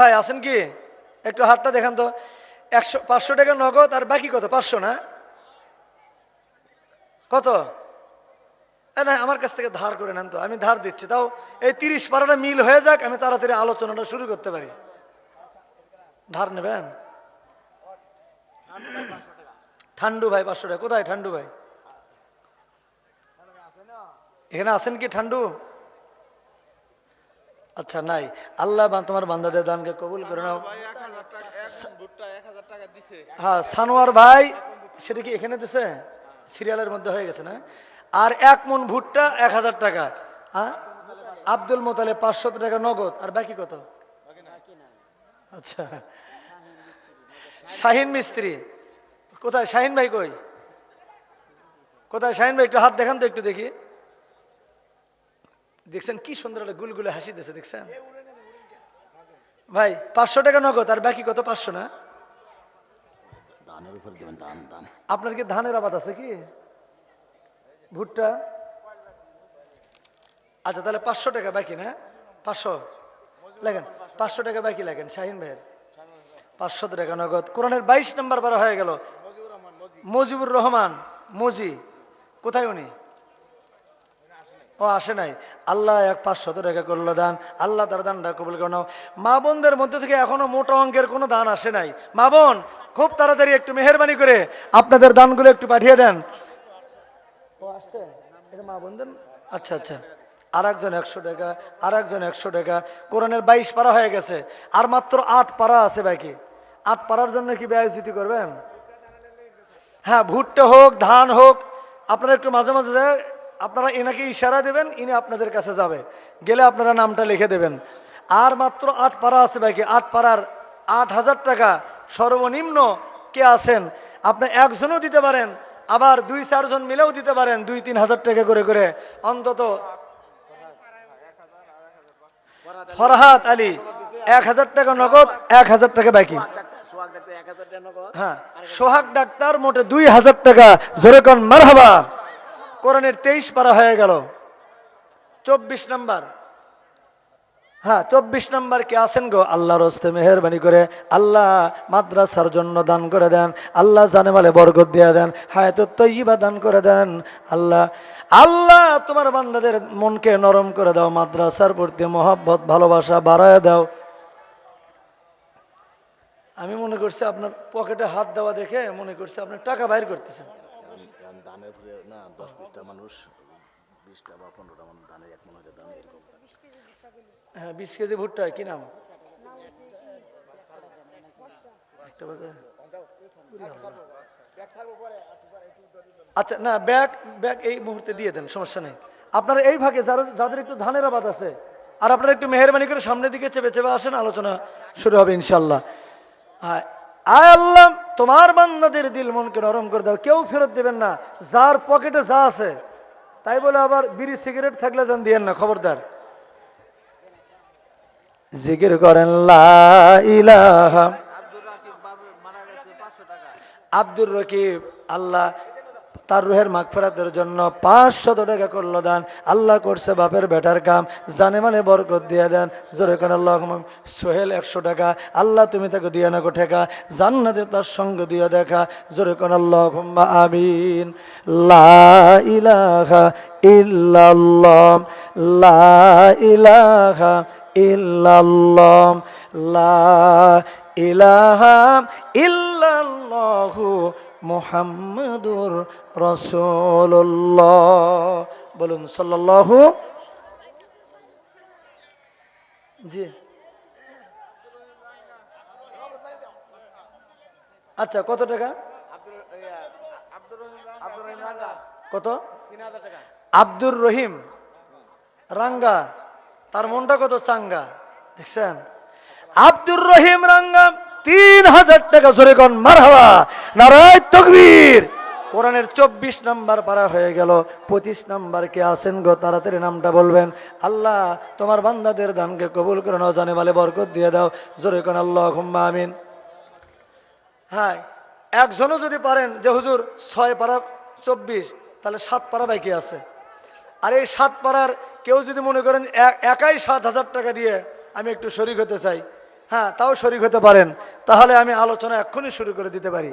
ভাই, আছেন কি? একটু হাতটা দেখান তো। একশো, পাঁচশো টাকা নগদ, আর বাকি কত? পাঁচশো না? কত? না, আমার কাছ থেকে ধার করে নেন তো, আমি ধার দিচ্ছি। তাও এই তিরিশ পারাটা মিল হয়ে যাক, আমি তাড়াতাড়ি আলোচনাটা শুরু করতে পারি। ধার নেবেন? ঠান্ডু ভাই, পাঁচশো টাকা। কোথায় ঠান্ডু ভাই? এখানে আছেন কি ঠান্ডু? আচ্ছা নাই। আল্লাহ বা তোমার বান্দাদের দানকে কবুল করে নাও। হ্যাঁ সানোয়ার ভাই সেটা কি এখানে দিছে? সিরিয়ালের মধ্যে হয়ে গেছে না? আর এক মন ভুট্টা এক হাজার টাকা। হ্যাঁ? আব্দুল মোতালে পাঁচশো টাকা নগদ। আর বাকি কত? আচ্ছা। শাহিন মিস্ত্রি। কোথায়? শাহিন ভাই কই? কোথায়? শাহিন ভাই একটু হাত দেখান তো একটু দেখি। দেখছেন কি সুন্দর একটা গুলগুলে হাসি দিয়েছে দেখছেন? ভাই পাঁচশো টাকা নগদ আর বাকি কত? পাঁচশো না? আপনার কি ধানের আবাদ আছে কি? ভুট্টা? আচ্ছা তাহলে পাঁচশো টাকা বাকি না? পাঁচশো। লাগেন পাঁচশো টাকা বাকি লাগেন শাহিন ভাইয়ের। পাঁচশো টাকা নগদ। কোরআনের বাইশ নম্বর বার হয়ে গেল। মজিবুর রহমান মজি। কোথায় উনি? ও আসে নাই। আল্লাহ এক পাঁচশত টাকা করল দান, আল্লাহ তার দানটা কবুল করে নাও। মা বোনদের মধ্যে থেকে এখনও মোটা অঙ্কের কোনো দান আসে নাই। মা বোন, খুব তাড়াতাড়ি একটু মেহরবানি করে আপনাদের দানগুলো একটু পাঠিয়ে দেন। ও আসছে? এটা মা বোনদের? আচ্ছা আচ্ছা। আর একজন একশো টাকা আর একজন একশো টাকা। কোরআনের বাইশ পারা হয়ে গেছে। আর মাত্র আট পারা আছে বাকি। আট পারার জন্য কি ব্যয়চ্যুতি করবেন? হ্যাঁ ভুট্টা হোক, ধান হোক, আপনারা একটু মাঝে মাঝে আপনারা এনাকে ইশারা দেবেন, ইনি আপনাদের কাছে যাবে। গেলে আপনারা নামটা লিখে দেবেন। আর মাত্র আট পাড়া আছে বাকি আট পাড়ার আট হাজার টাকা সর্বনিম্ন কে আছেন? আপনি একজনও দিতে পারেন, আবার দুই চারজন মিলেও দিতে পারেন, দুই তিন হাজার টাকা করে করে। অন্তত ফরহাত আলী, এক হাজার টাকা নগদ, এক হাজার টাকা বাকি। হ্যাঁ সোহাগ ডাক্তার মোটে দুই হাজার টাকা, জোরে কন, মারহাবা। কোরআনের তেইশ পারা হয়ে গেল। চব্বিশ নাম্বার। হ্যাঁ চব্বিশ নাম্বার কে আছেন গো? আল্লাহর হস্তে মেহরবানি করে আল্লাহ মাদ্রাসার জন্য দান করে দেন, আল্লাহ জানে মালে বরকত দিয়ে দেন হায়াত তৈবা দান করে দেন, আল্লাহ আল্লাহ তোমার বান্দাদের মনকে নরম করে দাও, মাদ্রাসার প্রতি মহব্বত, ভালোবাসা বাড়ায় দাও। আমি মনে করছি আপনার পকেটে হাত দেওয়া দেখে মনে করছি আপনি টাকা বাইর করতেছেন। কারণ ধানের না, দশ বিশটা মানুষ, বিশটা বা পনেরোটা মানুষ ধানের এক মনে হয় দাম এরকম হ্যাঁ বিশ কেজি ভুট্টা, কি নাম? আচ্ছা না, ব্যাগ ব্যাগ এই মুহূর্তে দিয়ে দেন, সমস্যা নেই। আপনারা এই ভাগে যারা, যাদের একটু ধানের আবাদ আছে, আর আপনারা একটু মেহরবানি করে সামনের দিকে চেপে চেপে আসেন, আলোচনা শুরু হবে ইনশাল্লাহ। আয় আয় আল্লাহ তোমার বান্দাদের দিল মনকে নরম করে দাও কেউ ফেরত দেবেন না যার পকেটে যা আছে। তাই বলে আবার বিড়ি সিগারেট থাকলে যান দিয়েন না খবরদার। জিকির করেন ইলাহা। আব্দুর রকিব আল্লাহ তার রুহের মাগফেরাতের জন্য পাঁচশত টাকা করল দান। আল্লাহ করছে বাপের বেটার কাম। জানে মানে বরকত দিয়ে দেন। জোরে কোন আল্লাহ সোহেল একশো টাকা। আল্লাহ তুমি তাকে দিয়ে না গো ঠেকা। জান্নাতে তার সঙ্গে দিয়ে দেখা। জোরে কোন আল্লাহ আমিন। লা ইলাহা ইল্লাল্লাহ। লা ইলাহা ইল্লাল্লাহ। লা ইলাহা মুহাম্মাদুর রাসূলুল্লাহ। বলুন, সাল্লাল্লাহু জি। আচ্ছা কত টাকা? কত? আব্দুর রহিম। রাঙ্গা। তার মনটা কত চাঙ্গা, দেখছেন? আব্দুর রহিম রাঙ্গা, তিন হাজার টাকা জোরে কন মারহাবা। নারায় তকবীর। কোরআনের চব্বিশ নাম্বার পারা হয়ে গেল। পঁচিশ নাম্বার কে আছেন গো? তাড়াতাড়ি নামটা বলবেন। আল্লাহ, তোমার বান্দাদের দানকে কবুল করে নাও, জানে মালে বরকত দিয়ে দাও। জোরে কোন আল্লাহ হুম্মা আমিন। হ্যাঁ একজনও যদি পারেন যে হুজুর ছয় পারা চব্বিশ, তাহলে সাত পারা বাকি আছে। আর এই সাত পাড়ার কেউ যদি মনে করেন এক- একাই সাত হাজার টাকা দিয়ে আমি একটু শরিক হতে চাই হ্যাঁ তাও শরিক হতে পারেন। তাহলে আমি আলোচনা এক্ষুনি শুরু করে দিতে পারি।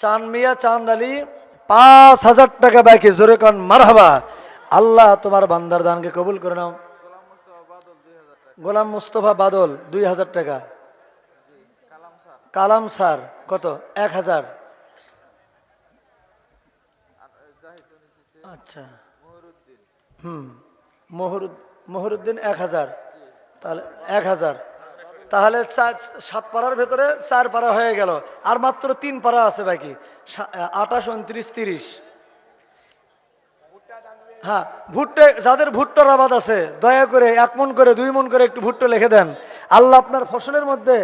চান মিয়া চাঁদ আলী পাঁচ হাজার টাকা বাকি, জোরে কন, মারহাবা। আল্লাহ তোমার বান্দার দানকে কবুল করে নাও। গোলাম মুস্তফা বাদল, দুই হাজার টাকা। কালাম স্যার, কত? এক হাজার। আচ্ছা। হুম, মহরুদ মহরুদ্দিন এক হাজার। তাহলে এক হাজার। তাহলে সাত পাড়ার ভেতরে চার পাড়া হয়ে গেল। আর মাত্র তিন পাড়া আছে বাকি। আঠাশ, উনত্রিশ, তিরিশ। হ্যাঁ ভুট্টে, যাদের ভুট্টার আবাদ আছে, দয়া করে এক মন করে, দুই মন করে একটু ভুট্টো লিখে দেন। আল্লাহ আপনার ফসলের মধ্যে,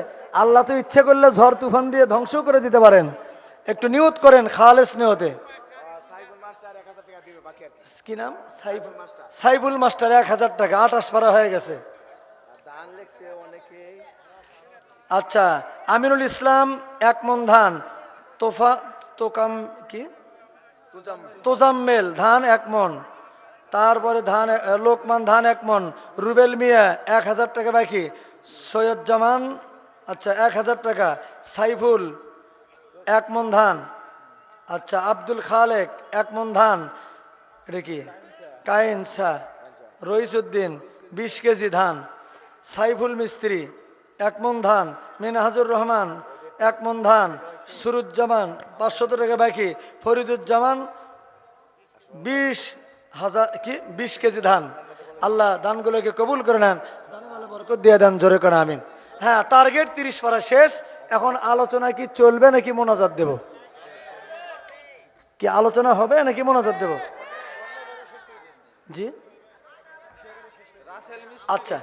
আল্লাহ তো ইচ্ছে করলে ঝড়, তুফান দিয়ে ধ্বংস করে দিতে পারেন। একটু নিয়ত করেন, খালেস নিয়তে। কি নাম? সাইফুল মাস্টার। এক হাজার টাকা, আঠাশ পারা হয়ে গেছে। আচ্ছা আমিনুল ইসলাম এক মন ধান তোফা তোকাম কি? তোজাম্মেল। ধান এক মন। তারপরে ধান লোকমান ধান এক মন রুবেল মিয়া এক হাজার টাকা বাকি। সৈয়দ জামান আচ্ছা এক হাজার টাকা। সাইফুল এক মন ধান। আচ্ছা আব্দুল খালেক এক মন ধান। এটা কি? কায়েন শাহ রইসুদ্দিন বিশ কেজি ধান। সাইফুল মিস্ত্রি। এক মন ধান, মিনহাজুর রহমান, এক মন ধান, সুরুজ্জামান, পাঁচশত টাকা বাকি, ফরিদুজ্জামান, বিশ হাজার কি, বিশ কেজি ধান। আল্লাহ দানগুলোকে কবুল করে নেন। বরকত দিয়ে দেন, জোরে করে আমিন। হ্যাঁ টার্গেট তিরিশ পারা শেষ। এখন আলোচনা কি চলবে নাকি মোনাজাত দেব? কি আলোচনা হবে নাকি মোনাজাত দেব? জি? আচ্ছা।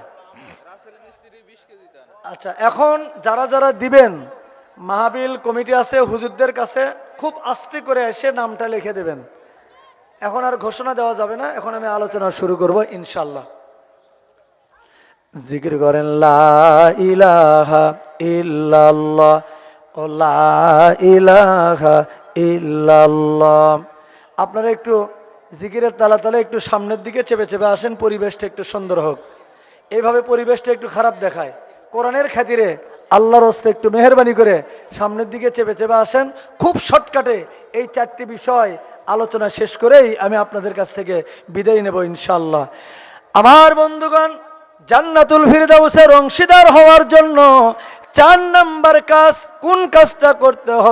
আচ্ছা এখন যারা যারা দিবেন, মাহাবিল কমিটি আছে, হুজুরদের কাছে খুব আস্তে করে এসে নামটা লিখে দেবেন। এখন আর ঘোষণা দেওয়া যাবে না, এখন আমি আলোচনা শুরু করব ইনশাল্লাহ জিকির করেন ইলাহা ইলাহা আপনারা একটু জিকিরের তালা তালা একটু সামনের দিকে চেপে চেপে আসেন, পরিবেশটা একটু সুন্দর হোক। এইভাবে পরিবেশটা একটু খারাপ দেখায়। কোরআনের খাতিরে আল্লাহর হস্তে একটু মেহরবানি করে সামনের দিকে চেপে চেপে আসেন। খুব শর্টকাটে এই চারটি বিষয় আলোচনা শেষ করেই আমি আপনাদের কাছ থেকে বিদায় নেব ইনশাল্লাহ আমার বন্ধুগণ, জান্নাতুল ফিরদাউসের অংশীদার হওয়ার জন্য চার নাম্বার কাজ কোন কাজটা করতে হবে?